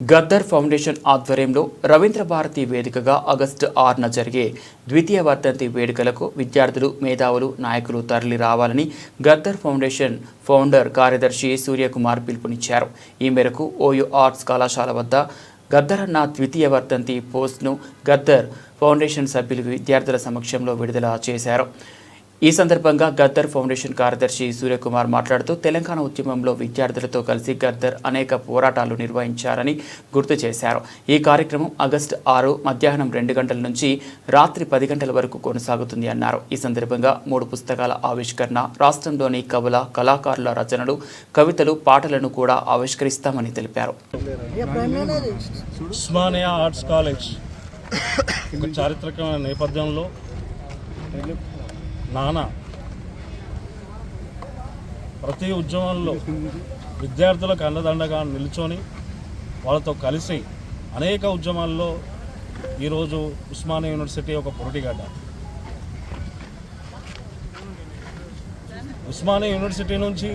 Gaddar foundation ఆధ్వర్యంలో రవీంద్ర భారతి వేదికగా August ఆరున జరిగే ద్వితీయ వర్ధంతి వేడుకలకు విద్యార్థులు మేధావులు నాయకులు తరలి రావాలని గద్దర్ ఫౌండేషన్ ఫౌండర్ కార్యదర్శి సూర్యకుమార్ పిలుపునిచ్చారు. ఈ మేరకు ఓయూ ఆర్ట్స్ కళాశాల వద్ద గద్దరన్న ద్వితీయ వర్ధంతి పోస్ట్ను గద్దర్ ఫౌండేషన్ సభ్యులు విద్యార్థుల సమక్షంలో విడుదల చేశారు. ఈ సందర్భంగా గద్దర్ ఫౌండేషన్ కార్యదర్శి సూర్యకుమార్ మాట్లాడుతూ తెలంగాణ ఉద్యమంలో విద్యార్థులతో కలిసి గద్దర్ అనేక పోరాటాలు నిర్వహించారని గుర్తు చేశారు. ఈ కార్యక్రమం ఆగస్టు ఆరు మధ్యాహ్నం రెండు గంటల నుంచి రాత్రి పది గంటల వరకు కొనసాగుతుంది అన్నారు. ఈ సందర్భంగా మూడు పుస్తకాల ఆవిష్కరణ రాష్ట్రంలోని కవుల కళాకారుల రచనలు కవితలు పాటలను కూడా ఆవిష్కరిస్తామని తెలిపారు. ఆర్ట్స్ కాలేజ్ ఒక చారిత్రకమైన నేపథ్యంలో నాన్న ప్రతి ఉద్యమంలో విద్యార్థులకు అండదండగా నిల్చొని వాళ్ళతో కలిసి అనేక ఉద్యమాల్లో ఈరోజు ఉస్మానియా యూనివర్సిటీ ఒక పొరటిగడ్డ ఉస్మానియా యూనివర్సిటీ నుంచి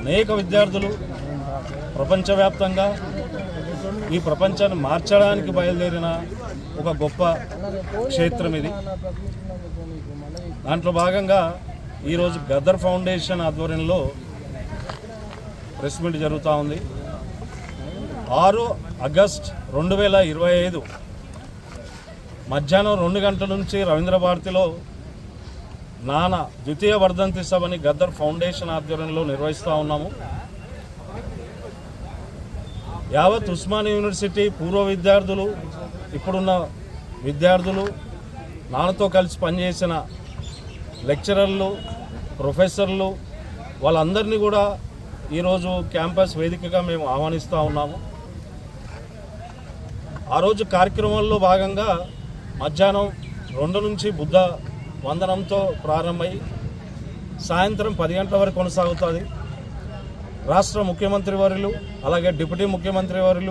అనేక విద్యార్థులు ప్రపంచవ్యాప్తంగా ఈ ప్రపంచాన్ని మార్చడానికి బయలుదేరిన ఒక గొప్ప క్షేత్రం ఇది. దాంట్లో భాగంగా ఈరోజు గదర్ ఫౌండేషన్ ఆధ్వర్యంలో ప్రెస్ మీట్ జరుగుతూ ఉంది. ఆరు ఆగస్ట్ రెండు వేల ఇరవై ఐదు మధ్యాహ్నం రెండు గంటల నుంచి రవీంద్ర భారతిలో ద్వితీయ వర్ధంతి సభని గద్దర్ ఫౌండేషన్ ఆధ్వర్యంలో నిర్వహిస్తూ ఉన్నాము. యావత్ ఉస్మాన్ యూనివర్సిటీ పూర్వ విద్యార్థులు ఇప్పుడున్న విద్యార్థులు నాన్నతో కలిసి పనిచేసిన లెక్చరర్లు ప్రొఫెసర్లు వాళ్ళందరినీ కూడా ఈరోజు క్యాంపస్ వేదికగా మేము ఆహ్వానిస్తూ ఉన్నాము. ఆ రోజు కార్యక్రమంలో భాగంగా మధ్యాహ్నం రెండు నుంచి బుద్ధ వందనంతో ప్రారంభమై సాయంత్రం పది గంటల వరకు కొనసాగుతుంది. రాష్ట్ర ముఖ్యమంత్రి వర్యులు అలాగే డిప్యూటీ ముఖ్యమంత్రి వర్యులు